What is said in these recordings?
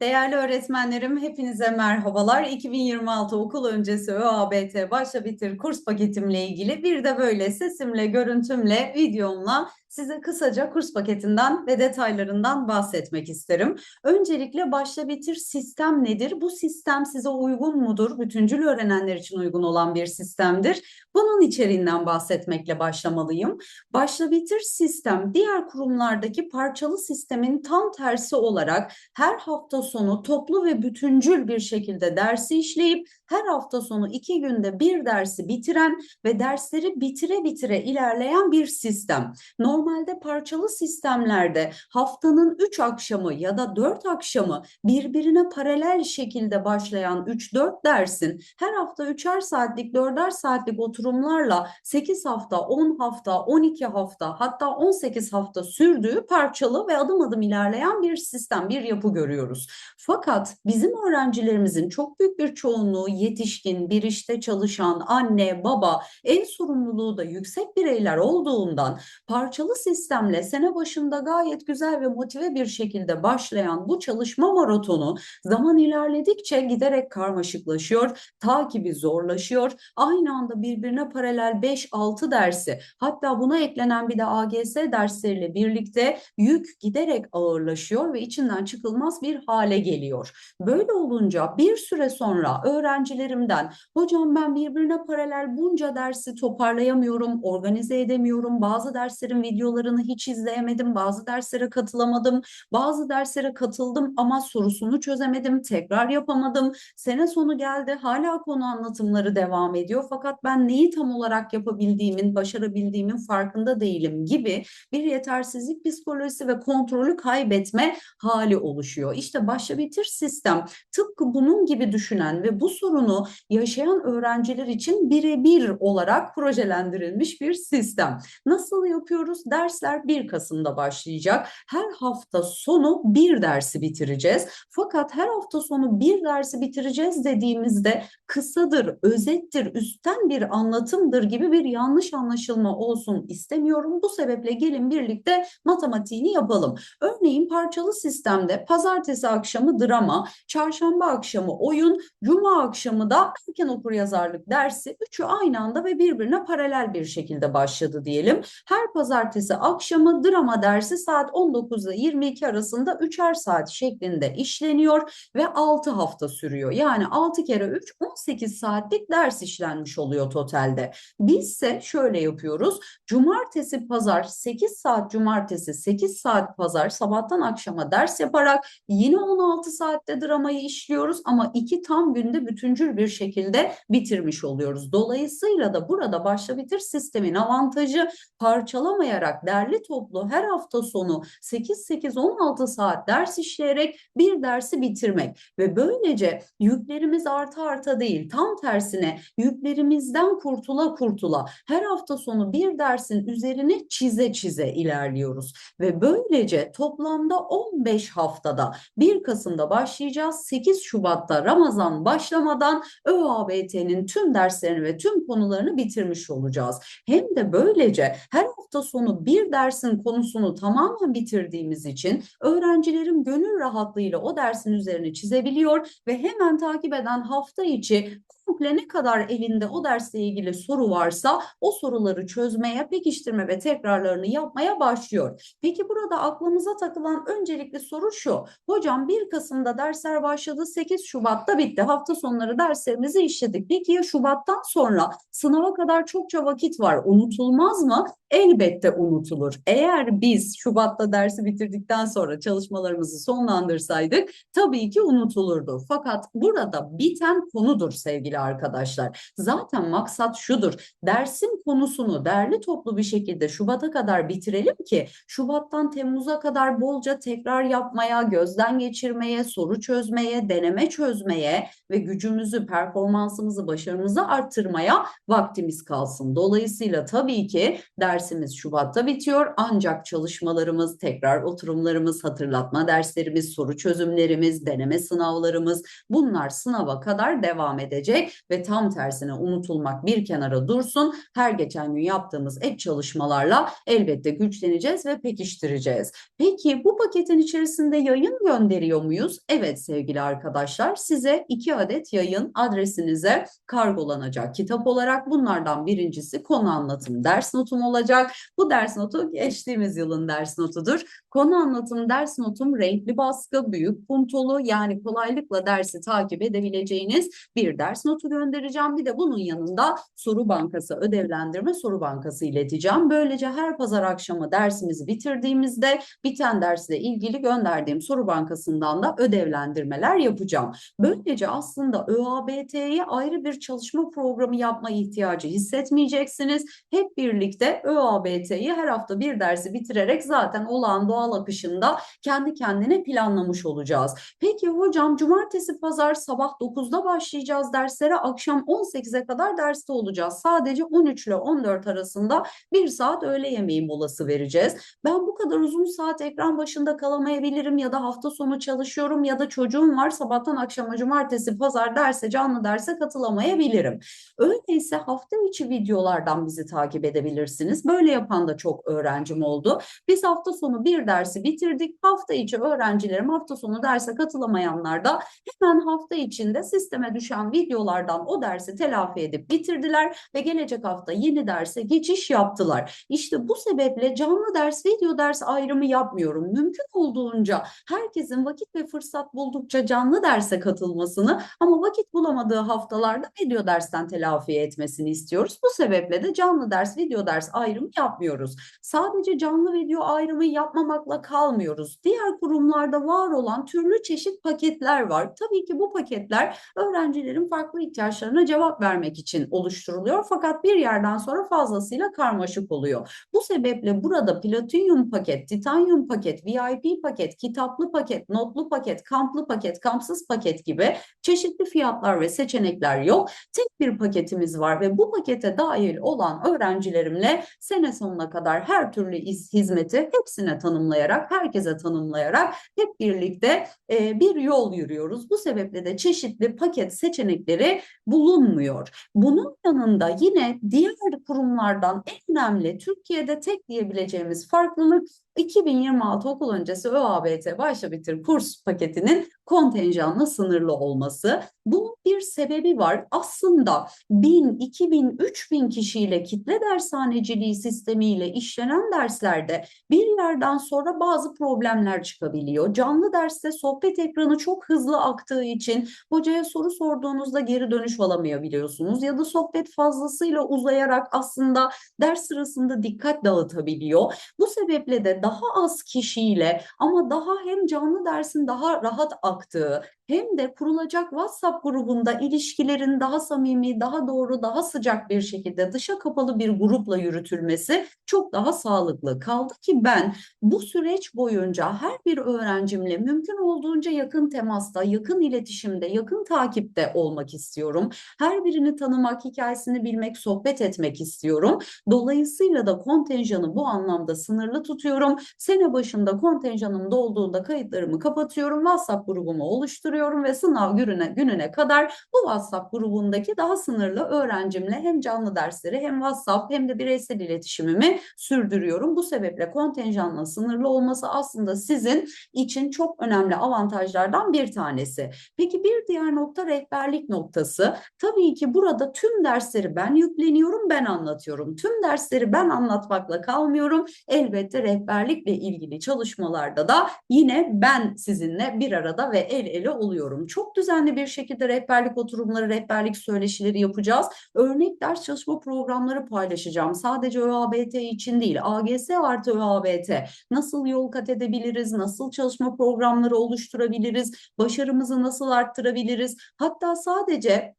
Değerli öğretmenlerim, hepinize merhabalar. 2026 okul öncesi ÖABT başla bitir kurs paketimle ilgili bir de böyle sesimle, görüntümle, videomla size kısaca kurs paketinden ve detaylarından bahsetmek isterim. Öncelikle başla bitir sistem nedir? Bu sistem size uygun mudur? Bütüncül öğrenenler için uygun olan bir sistemdir. Bunun içeriğinden bahsetmekle başlamalıyım. Başla bitir sistem diğer kurumlardaki parçalı sistemin tam tersi olarak her hafta sonu toplu ve bütüncül bir şekilde dersi işleyip her hafta sonu iki günde bir dersi bitiren ve dersleri bitire bitire ilerleyen bir sistem. Normalde parçalı sistemlerde haftanın üç akşamı ya da dört akşamı birbirine paralel şekilde başlayan 3-4 dersin her hafta üçer saatlik, dörder saatlik oturumlarla 8 hafta, 10 hafta, 12 hafta hatta 18 hafta sürdüğü parçalı ve adım adım ilerleyen bir sistem, bir yapı görüyoruz. Fakat bizim öğrencilerimizin çok büyük bir çoğunluğu yetişkin, bir işte çalışan, anne, baba, ev sorumluluğu da yüksek bireyler olduğundan parçalı sistemle sene başında gayet güzel ve motive bir şekilde başlayan bu çalışma maratonu zaman ilerledikçe giderek karmaşıklaşıyor, takibi zorlaşıyor. Aynı anda birbirine paralel 5-6 dersi hatta buna eklenen bir de AGS dersleriyle birlikte yük giderek ağırlaşıyor ve içinden çıkılmaz bir hale geliyor. Böyle olunca bir süre sonra öğrencilerimden hocam ben birbirine paralel bunca dersi toparlayamıyorum, organize edemiyorum. Bazı derslerin videolarını hiç izleyemedim, bazı derslere katılamadım, bazı derslere katıldım ama sorusunu çözemedim, tekrar yapamadım. Sene sonu geldi, hala konu anlatımları devam ediyor fakat ben neyi tam olarak yapabildiğimin, başarabildiğimin farkında değilim gibi bir yetersizlik psikolojisi ve kontrolü kaybetme hali oluşuyor. İşte başla bitir sistem tıpkı bunun gibi düşünen ve bu sorunu yaşayan öğrenciler için birebir olarak projelendirilmiş bir sistem. Nasıl yapıyoruz? Dersler 1 Kasım'da başlayacak. Her hafta sonu bir dersi bitireceğiz. Fakat her hafta sonu bir dersi bitireceğiz dediğimizde kısadır, özettir, üstten bir anlatımdır gibi bir yanlış anlaşılma olsun istemiyorum. Bu sebeple gelin birlikte matematiğini yapalım. Örneğin parçalı sistemde pazartesi akşamı drama, çarşamba akşamı oyun, cuma akşamı da erken okur yazarlık dersi üçü aynı anda ve birbirine paralel bir şekilde başladı diyelim. Her pazartesi akşamı drama dersi saat 19 ile 22 arasında üçer saat şeklinde işleniyor ve 6 hafta sürüyor. Yani 6 kere 3 18 saatlik ders işlenmiş oluyor totalde. Bizse şöyle yapıyoruz. Cumartesi pazar 8 saat cumartesi 8 saat pazar sabahtan akşama ders yaparak yine 16 saatte dramayı işliyoruz ama iki tam günde bütüncül bir şekilde bitirmiş oluyoruz. Dolayısıyla da burada başla bitir sistemin avantajı parçalamayarak derli toplu her hafta sonu 8-8-16 saat ders işleyerek bir dersi bitirmek. Ve böylece yüklerimiz arta arta değil tam tersine yüklerimizden kurtula kurtula her hafta sonu bir dersin üzerine çize çize ilerliyoruz. Ve böylece toplamda 15 haftada 1 Kasım'da başlayacağız. 8 Şubat'ta Ramazan başlamadan ÖABT'nin tüm derslerini ve tüm konularını bitirmiş olacağız. Hem de böylece her hafta sonu bir dersin konusunu tamamen bitirdiğimiz için öğrencilerim gönül rahatlığıyla o dersin üzerine çizebiliyor ve hemen takip eden hafta içi komple ne kadar elinde o dersle ilgili soru varsa o soruları çözmeye, pekiştirme ve tekrarlarını yapmaya başlıyor. Peki burada aklımıza takılan öncelikli soru şu. Hocam 1 Kasım'da dersler başladı, 8 Şubat'ta bitti. Hafta sonları derslerimizi işledik. Peki ya Şubat'tan sonra sınava kadar çokça vakit var. Unutulmaz mı? Elbette unutulur. Eğer biz Şubat'ta dersi bitirdikten sonra çalışmalarımızı sonlandırsaydık tabii ki unutulurdu. Fakat burada biten konudur sevgili arkadaşlar. Zaten maksat şudur. Dersin konusunu derli toplu bir şekilde Şubat'a kadar bitirelim ki Şubat'tan Temmuz'a kadar bolca tekrar yapmaya, gözden geçirmeye, soru çözmeye, deneme çözmeye ve gücümüzü, performansımızı, başarımızı arttırmaya vaktimiz kalsın. Dolayısıyla tabii ki dersimiz Şubat'ta bitiyor ancak çalışmalarımız, tekrar oturumlarımız, hatırlatma derslerimiz, soru çözümlerimiz, deneme sınavlarımız bunlar sınava kadar devam edecek ve tam tersine unutulmak bir kenara dursun. Her geçen gün yaptığımız ek çalışmalarla elbette güçleneceğiz ve pekiştireceğiz. Peki bu paketin içerisinde yayın gönderiyor muyuz? Evet sevgili arkadaşlar size iki adet yayın adresinize kargolanacak kitap olarak bunlardan birincisi konu anlatım ders notum olacak. Bu ders notu geçtiğimiz yılın ders notudur. Konu anlatım ders notum renkli baskı, büyük puntolu yani kolaylıkla dersi takip edebileceğiniz bir ders notu göndereceğim. Bir de bunun yanında soru bankası ödevlendirme soru bankası ileteceğim. Böylece her pazar akşamı dersimizi bitirdiğimizde biten dersle ilgili gönderdiğim soru bankasından da ödevlendirmeler yapacağım. Böylece aslında ÖABT'ye ayrı bir çalışma programı yapma ihtiyacı hissetmeyeceksiniz. Hep birlikte ÖABT'yi her hafta bir dersi bitirerek zaten olağan doğal akışında kendi kendine planlamış olacağız. Peki hocam cumartesi pazar sabah 9'da başlayacağız derslere akşam 18'e kadar derste olacağız. Sadece 13 ile 14 arasında bir saat öğle yemeği molası vereceğiz. Ben bu kadar uzun saat ekran başında kalamayabilirim ya da hafta sonu çalışıyorum ya da çocuğum var sabahtan akşama cumartesi pazar derse canlı derse katılamayabilirim. Öyleyse hafta içi videolardan bizi takip edebilirsiniz. Böyle yapan da çok öğrencim oldu. Biz hafta sonu bir dersi bitirdik. Hafta içi öğrencilerim hafta sonu derse katılamayanlar da hemen hafta içinde sisteme düşen videolardan o dersi telafi edip bitirdiler ve gelecek hafta yeni derse geçiş yaptılar. İşte bu sebeple canlı ders, video ders ayrımı yapmıyorum. Mümkün olduğunca herkesin vakit ve fırsat buldukça canlı derse katılmasını ama vakit bulamadığı haftalarda video dersten telafi etmesini istiyoruz. Bu sebeple de canlı ders, video ders ayrımı yapmıyoruz. Sadece canlı video ayrımı yapmamakla kalmıyoruz. Diğer kurumlarda var olan türlü çeşit paketler var. Tabii ki bu paketler öğrencilerin farklı ihtiyaçlarına cevap vermek için oluşturuluyor. Fakat bir yerden sonra fazlasıyla karmaşık oluyor. Bu sebeple burada platinyum paket, titanyum paket, VIP paket, kitaplı paket, notlu paket, kamplı paket, kampsız paket gibi çeşitli fiyatlar ve seçenekler yok. Tek bir paketimiz var ve bu pakete dahil olan öğrencilerimle sene sonuna kadar her türlü hizmeti hepsine tanımlayarak, herkese tanımlayarak hep birlikte bir yol yürüyoruz. Bu sebeple de çeşitli paket seçenekleri bulunmuyor. Bunun yanında yine diğer kurumlardan en önemli Türkiye'de tek diyebileceğimiz farklılık 2026 okul öncesi ÖABT başla bitir kurs paketinin kontenjanla sınırlı olması. Bunun bir sebebi var. Aslında 1000, 2000, 3000 kişiyle kitle dershaneciliği sistemiyle işlenen derslerde bir yerden sonra bazı problemler çıkabiliyor. Canlı derste sohbet ekranı çok hızlı aktığı için hocaya soru sorduğunuzda geri dönüş alamayabiliyorsunuz ya da sohbet fazlasıyla uzayarak aslında ders sırasında dikkat dağıtabiliyor. Bu sebeple de daha az kişiyle ama daha hem canlı dersin daha rahat aktığı hem de kurulacak WhatsApp grubunda ilişkilerin daha samimi, daha doğru, daha sıcak bir şekilde dışa kapalı bir grupla yürütülmesi çok daha sağlıklı. Kaldı ki ben bu süreç boyunca her bir öğrencimle mümkün olduğunca yakın temasta, yakın iletişimde, yakın takipte olmak istiyorum. Her birini tanımak, hikayesini bilmek, sohbet etmek istiyorum. Dolayısıyla da kontenjanı bu anlamda sınırlı tutuyorum. Sene başında kontenjanım dolduğunda kayıtlarımı kapatıyorum. WhatsApp grubumu oluşturuyorum ve sınav gününe, gününe kadar bu WhatsApp grubundaki daha sınırlı öğrencimle hem canlı dersleri hem WhatsApp hem de bireysel iletişimimi sürdürüyorum. Bu sebeple kontenjanla sınırlı olması aslında sizin için çok önemli avantajlardan bir tanesi. Peki bir diğer nokta rehberlik noktası. Tabii ki burada tüm dersleri ben yükleniyorum, ben anlatıyorum. Tüm dersleri ben anlatmakla kalmıyorum. Elbette rehberlikle ilgili çalışmalarda da yine ben sizinle bir arada ve el ele oluyorum. Çok düzenli bir şekilde rehberlik oturumları, rehberlik söyleşileri yapacağız. Örnek ders çalışma programları paylaşacağım. Sadece ÖABT için değil, AGS artı ÖABT. Nasıl yol kat edebiliriz, nasıl çalışma programları oluşturabiliriz, başarımızı nasıl arttırabiliriz? Hatta sadece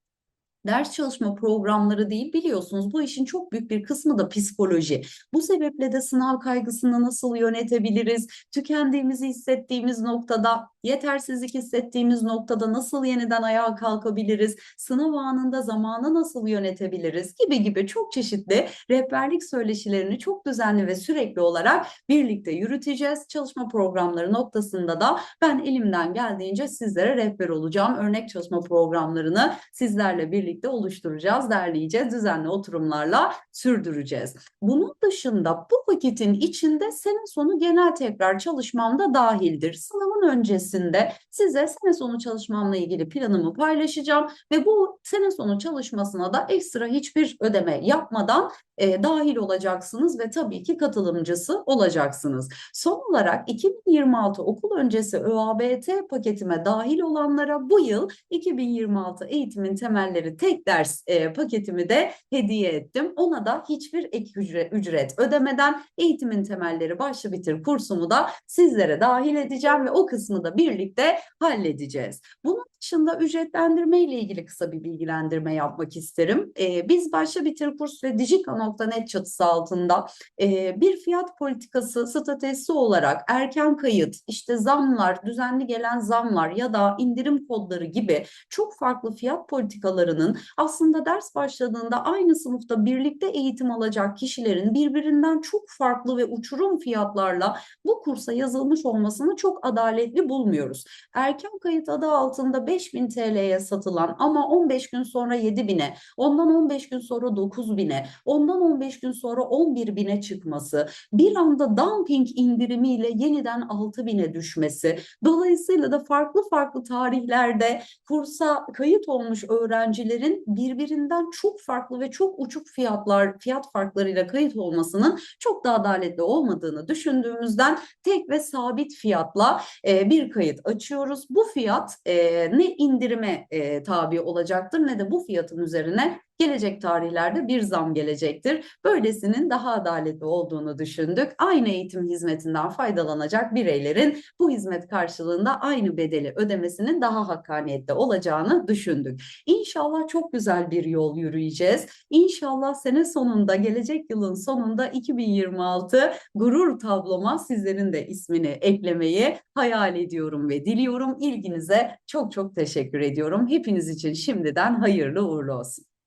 ders çalışma programları değil biliyorsunuz bu işin çok büyük bir kısmı da psikoloji. Bu sebeple de sınav kaygısını nasıl yönetebiliriz? Tükendiğimizi hissettiğimiz noktada, yetersizlik hissettiğimiz noktada nasıl yeniden ayağa kalkabiliriz? Sınav anında zamanı nasıl yönetebiliriz? Gibi gibi çok çeşitli rehberlik söyleşilerini çok düzenli ve sürekli olarak birlikte yürüteceğiz. Çalışma programları noktasında da ben elimden geldiğince sizlere rehber olacağım. Örnek çalışma programlarını sizlerle birlikte birlikte oluşturacağız, derleyeceğiz, düzenli oturumlarla sürdüreceğiz. Bunun dışında bu paketin içinde sene sonu genel tekrar çalışmam da dahildir. Sınavın öncesinde size sene sonu çalışmamla ilgili planımı paylaşacağım ve bu sene sonu çalışmasına da ekstra hiçbir ödeme yapmadan e, dahil olacaksınız ve tabii ki katılımcısı olacaksınız. Son olarak 2026 okul öncesi ÖABT paketime dahil olanlara bu yıl 2026 eğitimin temelleri tek ders e, paketimi de hediye ettim. Ona da hiçbir ek ücret, ücret ödemeden eğitimin temelleri başla bitir kursumu da sizlere dahil edeceğim ve o kısmı da birlikte halledeceğiz. Bunun dışında ücretlendirme ile ilgili kısa bir bilgilendirme yapmak isterim. Ee, biz başla bitir kurs ve Dijika.net çatısı altında e, bir fiyat politikası stratejisi olarak erken kayıt, işte zamlar, düzenli gelen zamlar ya da indirim kodları gibi çok farklı fiyat politikalarının aslında ders başladığında aynı sınıfta birlikte eğitim alacak kişilerin birbirinden çok farklı ve uçurum fiyatlarla bu kursa yazılmış olmasını çok adaletli bulmuyoruz. Erken kayıt adı altında 5000 TL'ye satılan ama 15 gün sonra 7000'e, ondan 15 gün sonra 9000'e, ondan 15 gün sonra 11.000'e çıkması, bir anda dumping indirimiyle yeniden 6000'e düşmesi, dolayısıyla da farklı farklı tarihlerde kursa kayıt olmuş öğrencilerin birbirinden çok farklı ve çok uçuk fiyatlar, fiyat farklarıyla kayıt olmasının çok da adaletli olmadığını düşündüğümüzden tek ve sabit fiyatla e, bir kayıt açıyoruz. Bu fiyat e, ne indirime e, tabi olacaktır ne de bu fiyatın üzerine gelecek tarihlerde bir zam gelecektir. Böylesinin daha adaletli olduğunu düşündük. Aynı eğitim hizmetinden faydalanacak bireylerin bu hizmet karşılığında aynı bedeli ödemesinin daha hakkaniyetli olacağını düşündük. İnşallah çok güzel bir yol yürüyeceğiz. İnşallah sene sonunda, gelecek yılın sonunda 2026 gurur tabloma sizlerin de ismini eklemeyi hayal ediyorum ve diliyorum. İlginize çok çok teşekkür ediyorum. Hepiniz için şimdiden hayırlı uğurlu olsun.